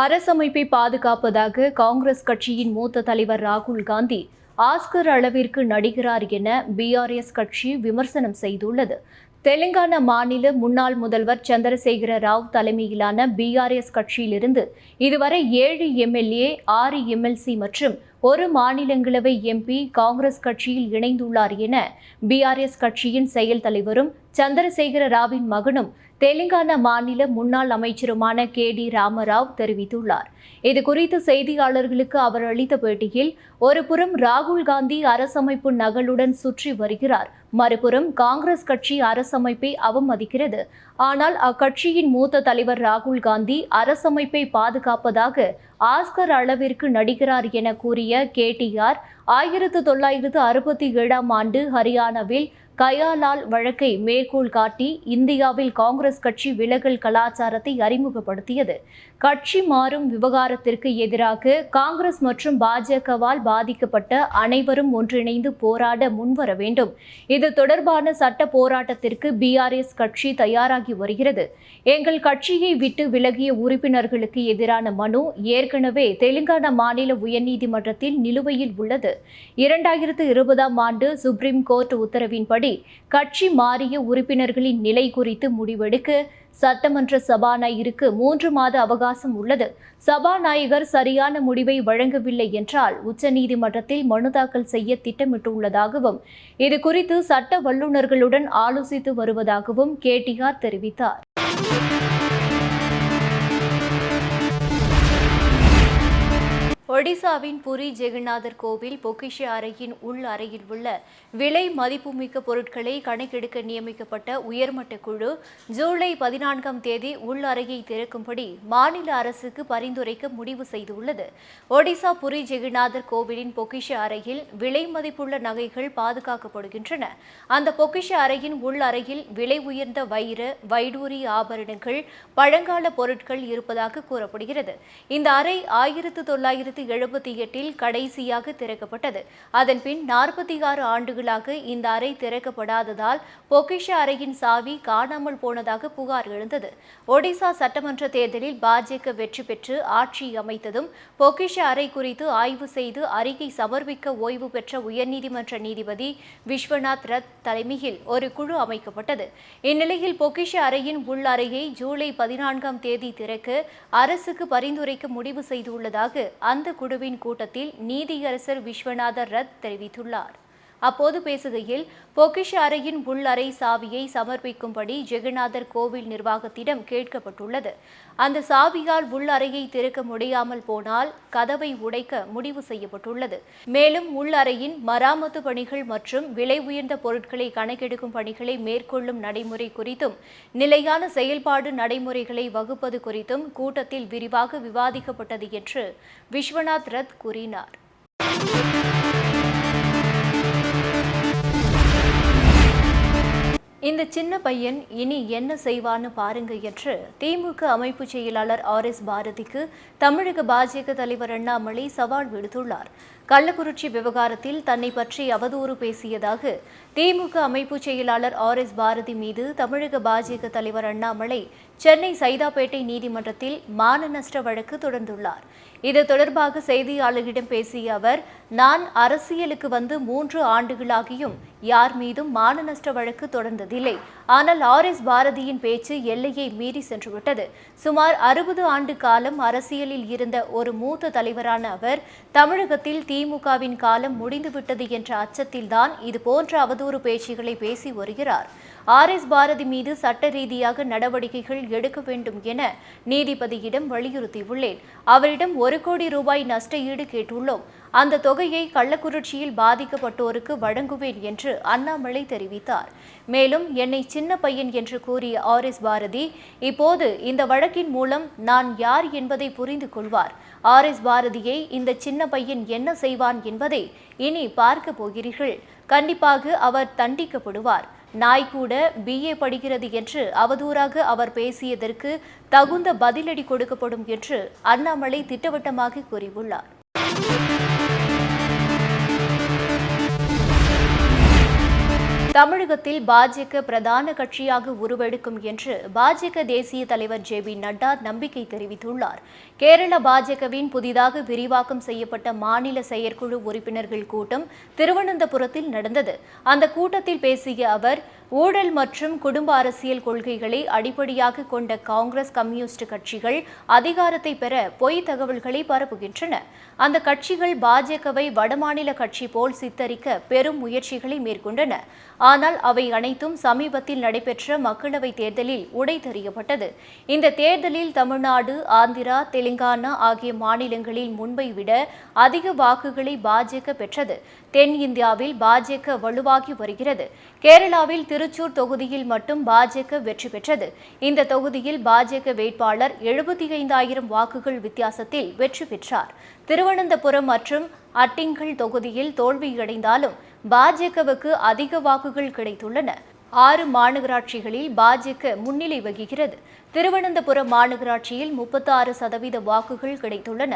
அரசமைப்பை பாதுகாப்பதாக காங்கிரஸ் கட்சியின் மூத்த தலைவர் ராகுல் காந்தி ஆஸ்கர் அளவிற்கு நடிகிறார் என பிஆர்எஸ் கட்சி விமர்சனம் செய்துள்ளது. தெலுங்கானா மாநில முன்னாள் முதல்வர் சந்திரசேகர ராவ் தலைமையிலான பிஆர்எஸ் கட்சியிலிருந்து இதுவரை ஏழு எம்எல்ஏ ஆறு எம்எல்சி மற்றும் ஒரு மாநிலங்களவை எம்பி காங்கிரஸ் கட்சியில் இணைந்துள்ளார் என பிஆர்எஸ் கட்சியின் செயல் தலைவரும் சந்திரசேகர ராவின் மகனும் தெலுங்கானா மாநில முன்னாள் அமைச்சருமான கே டி ராமராவ் தெரிவித்துள்ளார். இதுகுறித்து செய்தியாளர்களுக்கு அவர் அளித்த பேட்டியில் ஒருபுறம் ராகுல் காந்தி அரசமைப்பு நகலுடன் சுற்றி வருகிறார் மறுபுறம் காங்கிரஸ் கட்சி அரசமைப்பை அவமதிக்கிறது. ஆனால் அக்கட்சியின் மூத்த தலைவர் ராகுல் காந்தி அரசமைப்பை பாதுகாப்பதாக ஆஸ்கர் அளவிற்கு நடிகிறார் என கூறிய கேடிஆர் ஆயிரத்து தொள்ளாயிரத்து அறுபத்தி ஏழாம் ஆண்டு ஹரியானாவில் கயாலால் வழக்கை மேற்கோள் காட்டி இந்தியாவில் காங்கிரஸ் கட்சி விலகல் கலாச்சாரத்தை அறிமுகப்படுத்தியது. கட்சி மாறும் விவகாரத்திற்கு எதிராக காங்கிரஸ் மற்றும் பாஜகவால் பாதிக்கப்பட்ட அனைவரும் ஒன்றிணைந்து போராட முன்வர வேண்டும். இது தொடர்பான சட்ட போராட்டத்திற்கு பிஆர்எஸ் கட்சி தயாராகி வருகிறது. எங்கள் கட்சியை விட்டு விலகிய உறுப்பினர்களுக்கு எதிரான மனு ஏற்கனவே தெலுங்கானா மாநில உயர்நீதிமன்றத்தில் நிலுவையில் உள்ளது. இரண்டாயிரத்து இருபதாம் ஆண்டு சுப்ரீம் கோர்ட் உத்தரவின்படி கட்சி மாறிய உறுப்பினர்களின் நிலை குறித்து முடிவெடுக்க சட்டமன்ற சபாநாயகருக்கு மூன்று மாத அவகாசம் உள்ளது. சபாநாயகர் சரியான முடிவை வழங்கவில்லை என்றால் உச்சநீதிமன்றத்தில் மனு தாக்கல் செய்ய திட்டமிட்டுள்ளதாகவும் இதுகுறித்து சட்ட வல்லுநர்களுடன் ஆலோசித்து வருவதாகவும் கேடிஆர் தெரிவித்தார். ஒடிசாவின் புரி ஜெகநாதர் கோவில் பொக்கிஷ அறையின் உள் அறையில் உள்ள விலை மதிப்புமிக்க பொருட்களை கணக்கெடுக்க நியமிக்கப்பட்ட உயர்மட்ட குழு ஜூலை பதினான்காம் தேதி உள் அறையை திறக்கும்படி மாநில அரசுக்கு பரிந்துரைக்க முடிவு செய்துள்ளது. ஒடிசா புரி ஜெகநாதர் கோவிலின் பொக்கிஷ அறையில் விலை மதிப்புள்ள நகைகள் பாதுகாக்கப்படுகின்றன. அந்த பொக்கிஷ அறையின் உள் அறையில் விலை உயர்ந்த வைர வைடூரி ஆபரணங்கள் பழங்கால பொருட்கள் இருப்பதாக கூறப்படுகிறது. இந்த அறை ஆயிரத்து தொள்ளாயிரத்து எழுபத்தி எட்டில் கடைசியாக திறக்கப்பட்டது. அதன்பின் நாற்பத்தி ஆறு ஆண்டுகளாக இந்த அறை திறக்கப்படாததால் பொக்கிஷ அறையின் சாவி காணாமல் போனதாக புகார் எழுந்தது. ஒடிசா சட்டமன்ற தேர்தலில் பாஜக வெற்றி பெற்று ஆட்சி அமைத்ததும் பொக்கிஷ அறை குறித்து ஆய்வு செய்து அறிக்கை சமர்ப்பிக்க ஓய்வு பெற்ற உயர்நீதிமன்ற நீதிபதி விஸ்வநாத் ரத் தலைமையில் ஒரு குழு அமைக்கப்பட்டது. இந்நிலையில் பொக்கிஷ அறையின் உள் அறையை ஜூலை பதினான்காம் தேதி திறக்க அரசுக்கு பரிந்துரைக்க முடிவு செய்துள்ளதாக அந்த குழுவின் கூட்டத்தில் நீதியரசர் விஸ்வநாதர் ரத் தெரிவித்துள்ளார். அப்போது பேசுகையில் பொக்கிஷ அறையின் உள்ளறை சாவியை சமர்ப்பிக்கும்படி ஜெகநாதர் கோவில் நிர்வாகத்திடம் கேட்கப்பட்டுள்ளது. அந்த சாவியால் உள்ளறையை திறக்க முடியாமல் போனால் கதவை உடைக்க முடிவு செய்யப்பட்டுள்ளது. மேலும் உள் அறையின் மராமத்து பணிகள் மற்றும் விலை உயர்ந்த பொருட்களை கணக்கெடுக்கும் பணிகளை மேற்கொள்ளும் நடைமுறை குறித்தும் நிலையான செயல்பாடு நடைமுறைகளை வகுப்பது குறித்தும் கூட்டத்தில் விரிவாக விவாதிக்கப்பட்டது என்று விஸ்வநாத் ரத் கூறினார். இந்த சின்ன பையன் இனி என்ன செய்வான்னு பாருங்க என்று திமுக அமைப்பு செயலாளர் ஆர் எஸ் பாரதிக்கு தமிழக பாஜக தலைவர் அண்ணாமலை சவால் விடுத்துள்ளார். கள்ளக்குறிச்சி விவகாரத்தில் தன்னை பற்றி அவதூறு பேசியதாக திமுக அமைப்பு செயலாளர் ஆர் எஸ் பாரதி மீது தமிழக பாஜக தலைவர் அண்ணாமலை சென்னை சைதாப்பேட்டை நீதிமன்றத்தில் மான நஷ்ட வழக்கு தொடர்ந்துள்ளார். இது தொடர்பாக செய்தியாளர்களிடம் பேசிய அவர் நான் அரசியலுக்கு வந்து மூன்று ஆண்டுகளாகியும் யார் மீதும் மான நஷ்ட வழக்கு தொடர்ந்ததில்லை. ஆனால் ஆர் எஸ் பாரதியின் பேச்சு எல்லையை மீறி சென்றுவிட்டது. சுமார் அறுபது ஆண்டு காலம் அரசியலில் இருந்த ஒரு மூத்த தலைவரான அவர் தமிழகத்தில் தி திமுகவின் காலம் முடிந்துவிட்டது என்ற அச்சத்தில்தான் இது போன்ற அவதூறு பேச்சுகளை பேசி வருகிறார். ஆர் எஸ் பாரதி மீது சட்ட ரீதியாக நடவடிக்கைகள் எடுக்க வேண்டும் என நீதிபதியிடம் வலியுறுத்தியுள்ளேன். அவரிடம் ஒரு கோடி ரூபாய் நஷ்ட ஈடு கேட்டுள்ளோம். அந்த தொகையை கள்ளக்குறிச்சியில் பாதிக்கப்பட்டோருக்கு வழங்குவேன் என்று அண்ணாமலை தெரிவித்தார். மேலும் என்னை சின்ன பையன் என்று கூறிய ஆர் எஸ் பாரதி இப்போது இந்த வழக்கின் மூலம் நான் யார் என்பதை புரிந்து கொள்வார். ஆர் எஸ் பாரதியை இந்த சின்ன பையன் என்ன செய்வான் என்பதை இனி பார்க்க போகிறீர்கள். கண்டிப்பாக அவர் தண்டிக்கப்படுவார். நாய் கூட பிஏ படிக்கிறது என்று அவதூறாக அவர் பேசியதற்கு தகுந்த பதிலடி கொடுக்கப்படும் என்று அண்ணாமலை திட்டவட்டமாக கூறியுள்ளார். தமிழகத்தில் பாஜக பிரதான கட்சியாக உருவெடுக்கும் என்று பாஜக தேசிய தலைவர் ஜே பி நட்டா நம்பிக்கை தெரிவித்துள்ளார். கேரள பாஜகவின் புதிதாக விரிவாக்கம் செய்யப்பட்ட மாநில செயற்குழு உறுப்பினர்கள் கூட்டம் திருவனந்தபுரத்தில் நடந்தது. அந்த கூட்டத்தில் பேசிய அவர் ஊழல் மற்றும் குடும்ப அரசியல் கொள்கைகளை அடிப்படையாக கொண்ட காங்கிரஸ் கம்யூனிஸ்ட் கட்சிகள் அதிகாரத்தை பெற பொய் தகவல்களை பரப்புகின்றன. அந்த கட்சிகள் பாஜகவை வடமாநில கட்சி போல் சித்தரிக்க பெரும் முயற்சிகளை மேற்கொண்டன. ஆனால் அவை அனைத்தும் சமீபத்தில் நடைபெற்ற மக்களவைத் தேர்தலில் உடைத்தெறியப்பட்டது இந்த தேர்தலில் தமிழ்நாடு ஆந்திரா தெலுங்கானா ஆகிய மாநிலங்களில் முன்பை விட அதிக வாக்குகளை பாஜக பெற்றது. தென் இந்தியாவில் பாஜக வலுவாகி வருகிறது. கேரளாவில் திருச்சூர் தொகுதியில் மட்டும் பாஜக வெற்றி பெற்றது. இந்த தொகுதியில் பாஜக வேட்பாளர் எழுபத்தி ஐந்தாயிரம் வாக்குகள் வித்தியாசத்தில் வெற்றி பெற்றார். திருவனந்தபுரம் மற்றும் அட்டிங்கல் தொகுதியில் தோல்வியடைந்தாலும் பாஜகவுக்கு அதிக வாக்குகள் கிடைத்துள்ளன. ஆறு மாநகராட்சிகளில் பாஜக முன்னிலை வகிக்கிறது. திருவனந்தபுரம் மாநகராட்சியில் முப்பத்தாறு சதவீத வாக்குகள் கிடைத்துள்ளன.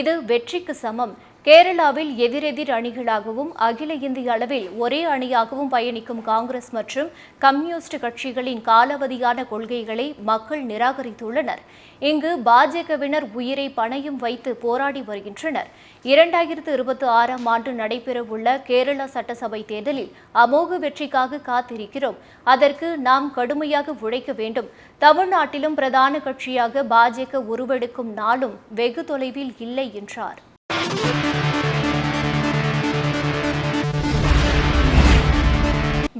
இது வெற்றிக்கு சமம். கேரளாவில் எதிரெதிர் அணிகளாகவும் அகில இந்திய அளவில் ஒரே அணியாகவும் பயணிக்கும் காங்கிரஸ் மற்றும் கம்யூனிஸ்ட் கட்சிகளின் காலாவதியான கொள்கைகளை மக்கள் நிராகரித்துள்ளனர். இங்கு பாஜகவினர் உயிரை பணையும் வைத்து போராடி வருகின்றனர். இரண்டாயிரத்து இருபத்தி ஆறாம் ஆண்டு நடைபெறவுள்ள கேரளா சட்டசபை தேர்தலில் அமோக வெற்றிக்காக காத்திருக்கிறோம். அதற்கு நாம் கடுமையாக உழைக்க வேண்டும். தமிழ்நாட்டிலும் பிரதான கட்சியாக பாஜக உருவெடுக்கும் நாளும் வெகு தொலைவில் இல்லை என்றார்.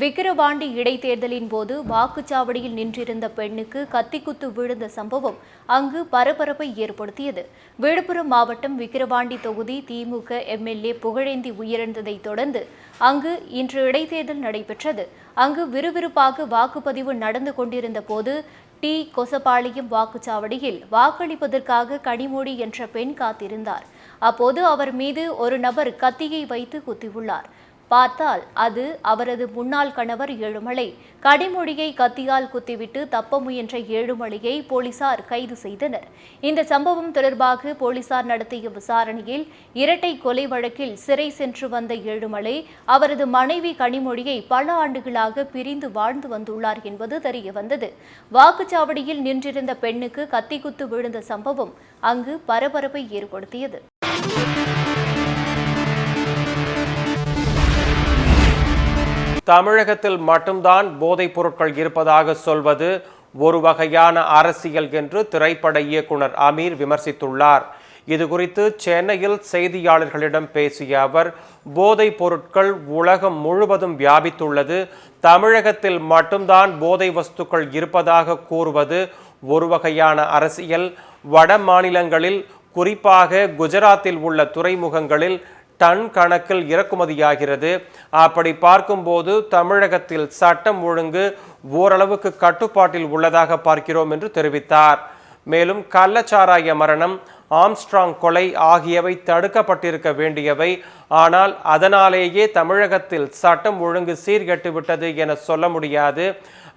விக்கிரவாண்டி இடைத்தேர்தலின் போது வாக்குச்சாவடியில் நின்றிருந்த பெண்ணுக்கு கத்திக்குத்து விழுந்த சம்பவம் அங்கு பரபரப்பை ஏற்படுத்தியது. விழுப்புரம் மாவட்டம் விக்கிரவாண்டி தொகுதி திமுக எம்எல்ஏ புகழேந்தி உயிரிழந்ததை தொடர்ந்து அங்கு இன்று இடைத்தேர்தல் நடைபெற்றது. அங்கு விறுவிறுப்பாக வாக்குப்பதிவு நடந்து கொண்டிருந்த போது டி கொசப்பாளையம் வாக்குச்சாவடியில் வாக்களிப்பதற்காக கனிமொழி என்ற பெண் காத்திருந்தார். அப்போது அவர் மீது ஒரு நபர் கத்தியை வைத்து குத்தியுள்ளார். பார்த்தால் அது அவரது முன்னாள் கணவர் ஏழுமலை. கனிமொழியை கத்தியால் குத்திவிட்டு தப்ப முயன்ற ஏழுமலையை போலீசார் கைது செய்தனர். இந்த சம்பவம் தொடர்பாக போலீசார் நடத்திய விசாரணையில் இரட்டை கொலை வழக்கில் சிறை சென்று வந்த ஏழுமலை அவரது மனைவி கனிமொழியை பல ஆண்டுகளாக பிரிந்து வாழ்ந்து வந்துள்ளார் என்பது தெரியவந்தது. வாக்குச்சாவடியில் நின்றிருந்த பெண்ணுக்கு கத்திக்குத்து விழுந்த சம்பவம் அங்கு பரபரப்பை ஏற்படுத்தியது. தமிழகத்தில் மட்டும்தான் போதைப் பொருட்கள் இருப்பதாக சொல்வது ஒரு வகையான அரசியல் என்று திரைப்பட இயக்குனர் அமீர் விமர்சித்துள்ளார். இது குறித்து சென்னையில் செய்தியாளர்களிடம் பேசிய அவர் போதைப் பொருட்கள் உலகம் முழுவதும் வியாபித்துள்ளது. தமிழகத்தில் மட்டும்தான் போதை வஸ்துக்கள் இருப்பதாக கூறுவது ஒரு வகையான அரசியல். வட மாநிலங்களில் குறிப்பாக குஜராத்தில் உள்ள துறைமுகங்களில் டன் கணக்கில் இறக்குமதியாகிறது. அப்படி பார்க்கும்போது தமிழகத்தில் சட்டம் ஒழுங்கு ஓரளவுக்கு கட்டுப்பாட்டில் உள்ளதாக பார்க்கிறோம் என்று தெரிவித்தார். மேலும் கள்ளச்சாராய மரணம் ஆம்ஸ்ட்ராங் கொலை ஆகியவை தடுக்கப்பட்டிருக்க வேண்டியவை. ஆனால் அதனாலேயே தமிழகத்தில் சட்டம் ஒழுங்கு சீர்கெட்டு விட்டது என சொல்ல முடியாது.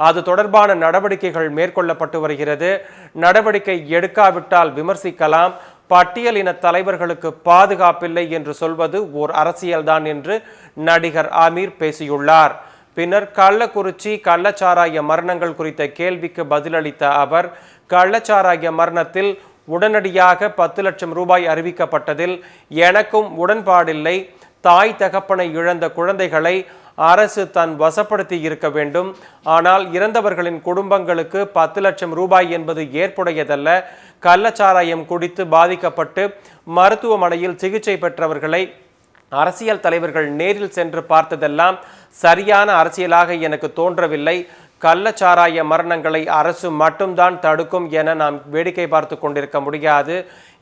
அது தொடர்பான நடவடிக்கைகள் மேற்கொள்ளப்பட்டு வருகிறது. நடவடிக்கை எடுக்காவிட்டால் விமர்சிக்கலாம். பட்டியலின தலைவர்களுக்கு பாதுகாப்பில்லை என்று சொல்வது ஓர் அரசியல்தான் என்று நடிகர் ஆமீர் பேசியுள்ளார். பின்னர் கள்ளக்குறிச்சி கள்ளச்சாராய மரணங்கள் குறித்த கேள்விக்கு பதிலளித்த அவர் கள்ளச்சாராய மரணத்தில் உடனடியாக பத்து லட்சம் ரூபாய் அறிவிக்கப்பட்டதில் எனக்கும் உடன்பாடில்லை. தாய் தகப்பனை இழந்த குழந்தைகளை அரசு தன் வசப்படுத்தி இருக்க வேண்டும். ஆனால் இறந்தவர்களின் குடும்பங்களுக்கு பத்து லட்சம் ரூபாய் என்பது ஏற்புடையதல்ல. கள்ளச்சாராயம் குடித்து பாதிக்கப்பட்டு மருத்துவமனையில் சிகிச்சை பெற்றவர்களை அரசியல் தலைவர்கள் நேரில் சென்று பார்த்ததெல்லாம் சரியான அரசியலாக எனக்கு தோன்றவில்லை. கள்ளச்சாராய மரணங்களை அரசு மட்டும்தான் தடுக்கும் என நாம் வேடிக்கை பார்த்து கொண்டிருக்க முடியாது.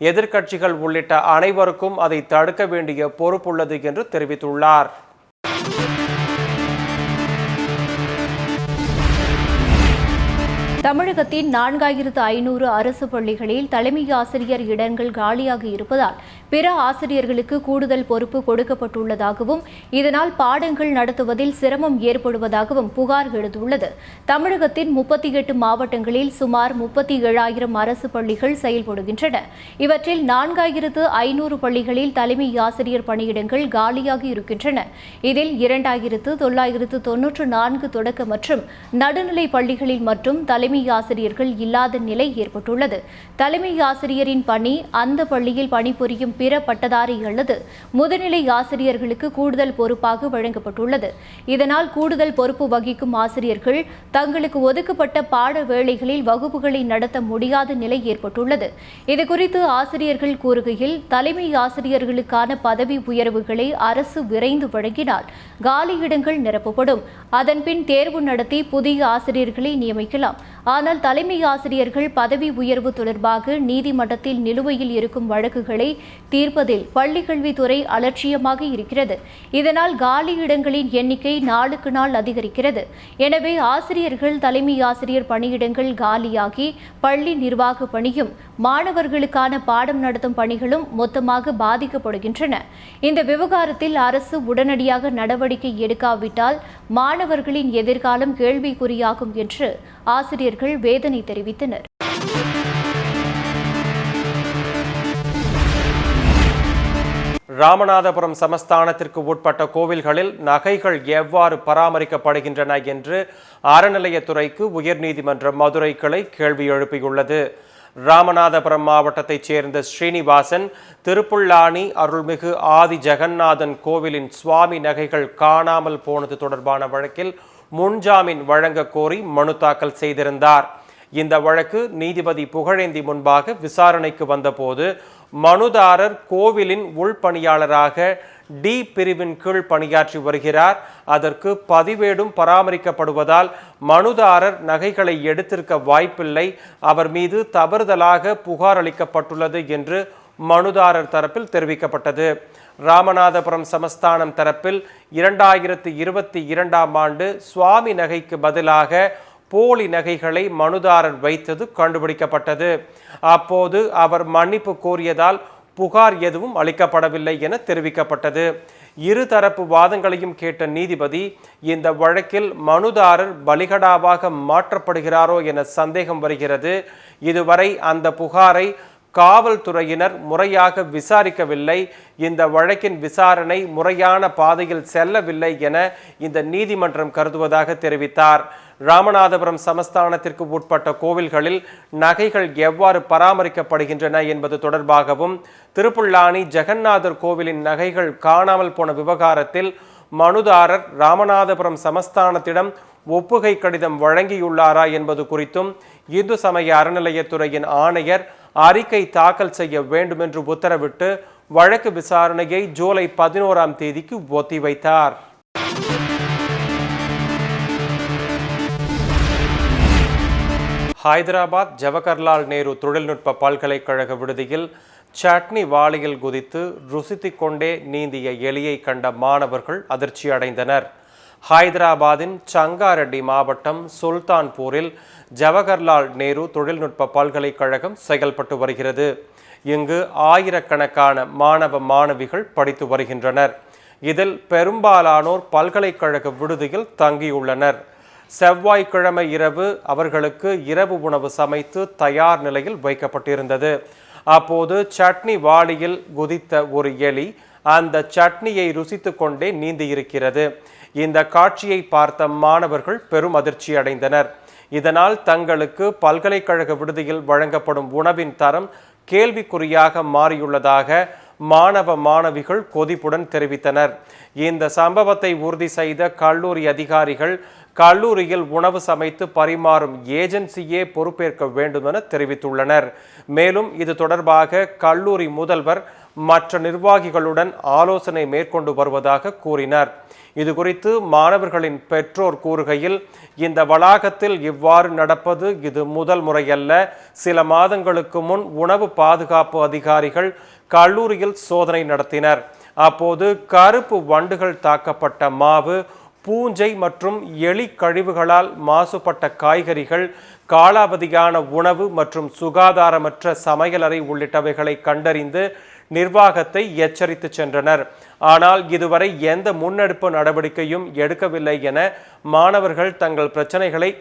எதிர்க்கட்சிகள் உள்ளிட்ட அனைவருக்கும் அதை தடுக்க வேண்டிய பொறுப்புள்ளது என்று தெரிவித்துள்ளார். தமிழகத்தின் நான்காயிரத்து ஐநூறு அரசு பள்ளிகளில் தலைமை ஆசிரியர் இடங்கள் காலியாக இருப்பதால் பிற ஆசிரியர்களுக்கு கூடுதல் பொறுப்பு கொடுக்கப்பட்டுள்ளதாகவும் இதனால் பாடங்கள் நடத்துவதில் சிரமம் ஏற்படுவதாகவும் புகார் எழுந்துள்ளது. தமிழகத்தின் முப்பத்தி எட்டு மாவட்டங்களில் சுமார் முப்பத்தி ஏழாயிரம் அரசு பள்ளிகள் செயல்படுகின்றன. இவற்றில் நான்காயிரத்து ஐநூறு பள்ளிகளில் தலைமை ஆசிரியர் பணியிடங்கள் காலியாக இருக்கின்றன. இதில் இரண்டாயிரத்து தொள்ளாயிரத்து தொன்னூற்று நான்கு தொடக்க மற்றும் நடுநிலை பள்ளிகளில் மட்டும் தலைமை ஆசிரியர்கள் இல்லாத நிலை ஏற்பட்டுள்ளது. தலைமை ஆசிரியரின் பணி அந்த பள்ளியில் பணிபுரியும் பிற பட்டதாரி அல்லது முதுநிலை ஆசிரியர்களுக்கு கூடுதல் பொறுப்பாக வழங்கப்பட்டுள்ளது. இதனால் கூடுதல் பொறுப்பு வகிக்கும் ஆசிரியர்கள் தங்களுக்கு ஒதுக்கப்பட்ட பாட வேளைகளில் வகுப்புகளை நடத்த முடியாத நிலை ஏற்பட்டுள்ளது. இதுகுறித்து ஆசிரியர்கள் கூறுகையில் தலைமை ஆசிரியர்களுக்கான பதவி உயர்வுகளை அரசு விரைந்து வழங்கினால் காலியிடங்கள் நிரப்பப்படும். அதன்பின் தேர்வு நடத்தி புதிய ஆசிரியர்களை நியமிக்கலாம். ஆனால் தலைமை ஆசிரியர்கள் பதவி உயர்வு தொடர்பாக நீதிமன்றத்தில் நிலுவையில் இருக்கும் வழக்குகளை தீர்ப்பதில் பள்ளிக்கல்வித்துறை அலட்சியமாக இருக்கிறது. இதனால் காலி இடங்களின் எண்ணிக்கை நாளுக்கு நாள் அதிகரிக்கிறது. எனவே ஆசிரியர்கள் தலைமை ஆசிரியர் பணியிடங்கள் காலியாகி பள்ளி நிர்வாக பணியும் மாணவர்களுக்கான பாடம் நடத்தும் பணிகளும் மொத்தமாக பாதிக்கப்படுகின்றன. இந்த விவகாரத்தில் அரசு உடனடியாக நடவடிக்கை எடுக்காவிட்டால் மாணவர்களின் எதிர்காலம் கேள்விக்குறியாகும் என்று ஆசிரியர்கள் வேதனை தெரிவித்தனர். ராமநாதபுரம் சமஸ்தானத்திற்கு உட்பட்ட கோவில்களில் நகைகள் எவ்வாறு பராமரிக்கப்படுகின்றன என்று அறநிலையத்துறைக்கு உயர்நீதிமன்ற மதுரை கிளை கேள்வி எழுப்பியுள்ளது. ராமநாதபுரம் மாவட்டத்தைச் சேர்ந்த ஸ்ரீனிவாசன் திருப்புல்லானி அருள்மிகு ஆதி ஜெகநாதன் கோவிலின் சுவாமி நகைகள் காணாமல் போனது தொடர்பான வழக்கில் முன்ஜாமீன் வழங்க கோரி மனு தாக்கல் செய்திருந்தார். இந்த வழக்கு நீதிபதி புகழேந்தி முன்பாக விசாரணைக்கு வந்தபோது மனுதாரர் கோவிலின் உள்பணியாளராக டி பிரிவின் கீழ் பணியாற்றி வருகிறார். அதற்கு பதிவேடும் பராமரிக்கப்படுவதால் மனுதாரர் நகைகளை எடுத்திருக்க வாய்ப்பில்லை. அவர் மீது தவறுதலாக புகார் அளிக்கப்பட்டுள்ளது என்று மனுதாரர் தரப்பில் தெரிவிக்கப்பட்டது. ராமநாதபுரம் சமஸ்தானம் தரப்பில் இரண்டாயிரத்தி இருபத்தி இரண்டாம் ஆண்டு சுவாமி நகைக்கு பதிலாக போலி நகைகளை மனுதாரர் வைத்தது கண்டுபிடிக்கப்பட்டது. அப்போது அவர் மன்னிப்பு கோரியதால் புகார் எதுவும் அளிக்கப்படவில்லை என தெரிவிக்கப்பட்டது. இருதரப்பு வாதங்களையும் கேட்ட நீதிபதி இந்த வழக்கில் மனுதாரர் பலிகடாவாக மாற்றப்படுகிறாரோ என சந்தேகம் வருகிறது. இதுவரை அந்த புகாரை காவல்துறையினர் முறையாக விசாரிக்கவில்லை. இந்த வழக்கின் விசாரணை முறையான பாதையில் செல்லவில்லை என இந்த நீதிமன்றம் கருதுவதாக தெரிவித்தார். ராமநாதபுரம் சமஸ்தானத்திற்கு உட்பட்ட கோவில்களில் நகைகள் எவ்வாறு பராமரிக்கப்படுகின்றன என்பது தொடர்பாகவும் திருப்புல்லானி ஜெகநாதர் கோவிலின் நகைகள் காணாமல் போன விவகாரத்தில் மனுதாரர் ராமநாதபுரம் சமஸ்தானத்திடம் ஒப்புகை கடிதம் வழங்கியுள்ளாரா என்பது குறித்தும் இந்து சமய அறநிலையத்துறையின் ஆணையர் அறிக்கை தாக்கல் செய்ய வேண்டும் என்று உத்தரவிட்டு வழக்கு விசாரணையை ஜூலை பதினோராம் தேதிக்கு ஒத்திவைத்தார். ஹைதராபாத் ஜவஹர்லால் நேரு தொழில்நுட்ப பல்கலைக்கழக விடுதியில் சட்னி வாளியில் குதித்து ருசித்துக்கொண்டே நீந்திய எலியை கண்ட மாணவர்கள் அதிர்ச்சி அடைந்தனர் ஹைதராபாத்தின் சங்காரெட்டி மாவட்டம் சுல்தான்பூரில் ஜவஹர்லால் நேரு தொழில்நுட்ப பல்கலைக்கழகம் செயல்பட்டு வருகிறது. இங்கு ஆயிரக்கணக்கான மாணவ மாணவிகள் படித்து வருகின்றனர். இதில் பெரும்பாலானோர் பல்கலைக்கழக விடுதியில் தங்கியுள்ளனர். செவ்வாய்க்கிழமை இரவு அவர்களுக்கு இரவு உணவு சமைத்து தயார் நிலையில் வைக்கப்பட்டிருந்தது. அப்போது சட்னி வாளியில் குதித்த ஒரு எலி அந்த சட்னியை ருசித்து கொண்டே நீந்தியிருக்கிறது. இந்த காட்சியை பார்த்த மாணவர்கள் பெரும் அதிர்ச்சி அடைந்தனர். இதனால் தங்களுக்கு பல்கலைக்கழக விடுதியில் வழங்கப்படும் உணவின் தரம் கேள்விக்குறியாக மாறியுள்ளதாக மாணவ மாணவிகள் கொதிப்புடன் தெரிவித்தனர். இந்த சம்பவத்தை உறுதி செய்த கல்லூரி அதிகாரிகள் கல்லூரியில் உணவு சமைத்து பரிமாறும் ஏஜென்சியே பொறுப்பேற்க வேண்டும் என தெரிவித்துள்ளனர். மேலும் இது தொடர்பாக கல்லூரி முதல்வர் மற்ற நிர்வாகிகளுடன் ஆலோசனை மேற்கொண்டு வருவதாக கூறினார். இதுகுறித்து மாணவர்களின் பெற்றோர் கூறுகையில் இந்த வளாகத்தில் இவ்வாறு நடப்பது இது முதல் முறையல்ல. சில மாதங்களுக்கு முன் உணவு பாதுகாப்பு அதிகாரிகள் கல்லூரியில் சோதனை நடத்தினர். அப்போது கருப்பு வண்டுகள் தாக்கப்பட்ட மாவு பூஞ்சை மற்றும் எலி கழிவுகளால் மாசுபட்ட காய்கறிகள் காலாவதியான உணவு மற்றும் சுகாதாரமற்ற சமையலறை உள்ளிட்டவைகளை கண்டறிந்து நிர்வாகத்தை எச்சரித்து சென்றனர். ஆனால் இதுவரை எந்த முன்னெடுப்பு நடவடிக்கையும் எடுக்கவில்லை என மாணவர்கள் தங்கள் பிரச்சனைகளை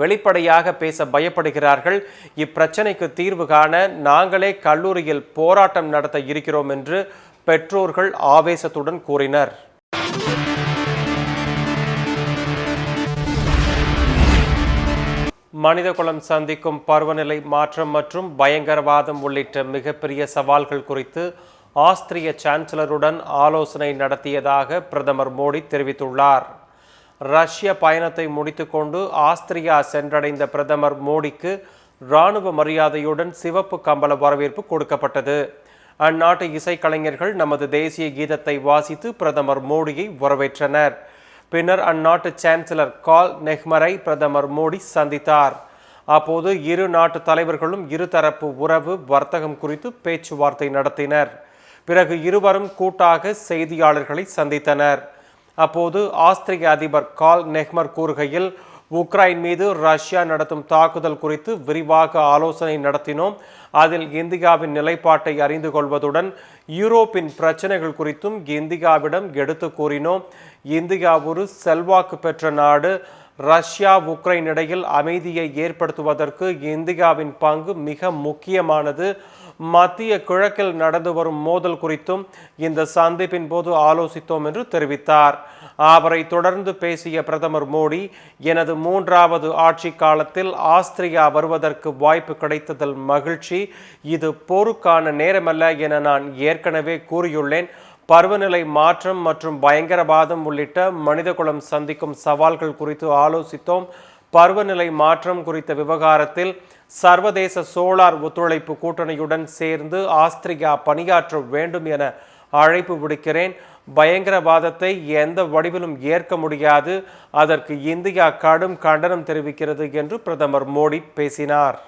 வெளிப்படையாக பேச பயப்படுகிறார்கள். இப்பிரச்சனைக்கு தீர்வு காண நாங்களே கல்லூரியில் போராட்டம் நடத்த இருக்கிறோம் என்று பெற்றோர்கள் ஆவேசத்துடன் கூறினர். மனிதகுலம் சந்திக்கும் பருவநிலை மாற்றம் மற்றும் பயங்கரவாதம் உள்ளிட்ட மிகப்பெரிய சவால்கள் குறித்து ஆஸ்திரிய சான்சலருடன் ஆலோசனை நடத்தியதாக பிரதமர் மோடி தெரிவித்துள்ளார். ரஷ்ய பயணத்தை முடித்துக்கொண்டு ஆஸ்திரியா சென்றடைந்த பிரதமர் மோடிக்கு இராணுவ மரியாதையுடன் சிவப்பு கம்பள வரவேற்பு கொடுக்கப்பட்டது. அந்நாட்டு இசைக்கலைஞர்கள் நமது தேசிய கீதத்தை வாசித்து பிரதமர் மோடியை வரவேற்றனர். பின்னர் அந்நாட்டு சான்சலர் கால் நெஹ்மரை பிரதமர் மோடி சந்தித்தார். அப்போது இரு நாட்டு தலைவர்களும் இருதரப்பு உறவு வர்த்தகம் குறித்து பேச்சுவார்த்தை நடத்தினர். பிறகு இருவரும் கூட்டாக செய்தியாளர்களை சந்தித்தனர். அப்போது ஆஸ்திரிய அதிபர் கால் நெஹ்மர் கூறுகையில் உக்ரைன் மீது ரஷ்யா நடத்தும் தாக்குதல் குறித்து விரிவாக ஆலோசனை நடத்தினோம். அதில் இந்தியாவின் நிலைப்பாட்டை அறிந்து கொள்வதுடன் யூரோப்பின் பிரச்சனைகள் குறித்தும் இந்தியாவிடம் எடுத்து கூறினோம். இந்தியா ஒரு செல்வாக்கு பெற்ற நாடு. ரஷ்யா உக்ரைன் இடையில் அமைதியை ஏற்படுத்துவதற்கு இந்தியாவின் பங்கு மிக முக்கியமானது. மத்திய கிழக்கில் நடந்து வரும் மோதல் குறித்தும் இந்த சந்திப்பின் போது ஆலோசித்தோம் என்று தெரிவித்தார். அவரை தொடர்ந்து பேசிய பிரதமர் மோடி எனது மூன்றாவது ஆட்சி காலத்தில் ஆஸ்திரியா வருவதற்கு வாய்ப்பு கிடைத்ததில் மகிழ்ச்சி. இது போருக்கான நேரமல்ல என நான் ஏற்கனவே கூறியுள்ளேன். பருவநிலை மாற்றம் மற்றும் பயங்கரவாதம் உள்ளிட்ட மனிதகுலம் சந்திக்கும் சவால்கள் குறித்து ஆலோசித்தோம். பருவநிலை மாற்றம் குறித்த விவகாரத்தில் சர்வதேச சோலார் ஒத்துழைப்பு கூட்டணியுடன் சேர்ந்து ஆஸ்திரியா பணியாற்ற வேண்டும் என அழைப்பு விடுக்கிறேன். பயங்கரவாதத்தை எந்த வடிவிலும் ஏற்க முடியாது. அதற்கு இந்தியா கடும் கண்டனம் தெரிவிக்கிறது என்று பிரதமர் மோடி பேசினார்.